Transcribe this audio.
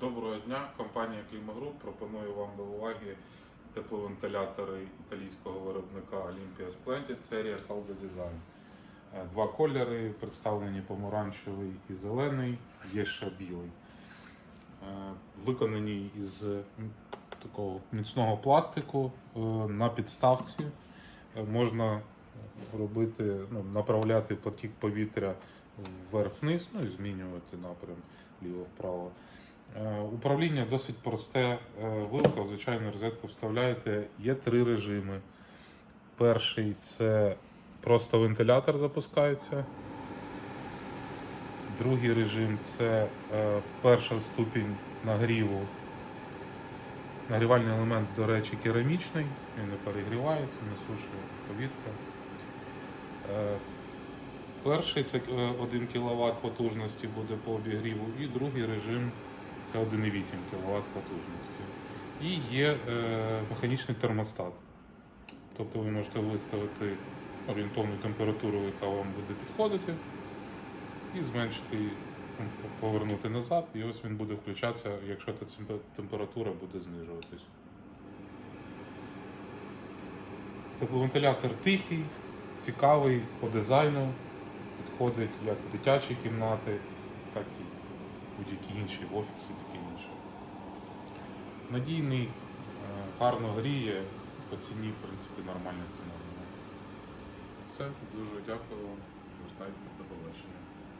Доброго дня. Компанія Клімагруп пропонує вам до уваги тепловентилятори італійського виробника Olympia Splendid серія Caldo Design. Е, Два кольори представлені помаранчевий і зелений, є ще білий. Е, Виконані із такого міцного пластику е, на підставці. Можна робити, ну, направляти потік повітря вверх-вниз, ну і змінювати напрям ліво-вправо. Е, Управління досить просте. Е, Вилка, в звичайну розетку вставляєте. Є три режими. Перший це просто вентилятор запускається. Другий режим це е, перша ступінь нагріву. Нагрівальний елемент, до речі, керамічний, він не перегрівається, не сушує повітря. Перший це е, 1 кВт потужності буде по обігріву, і другий режим це 1,8 кВт потужності. І є е, механічний термостат. Тобто ви можете виставити орієнтовну температуру, яка вам буде підходити, і зменшити, ну, повернути назад, і ось він буде включатися, якщо та температура буде знижуватись. Тепловентилятор тихий, цікавий по дизайну, підходить як в дитячі кімнати, так і будь-які інші в офісі, таке інше. Надійний, е, гарно гріє, по ціні, в принципі, нормальна ціна. Все, дуже дякую. Звертайтесь до побачення.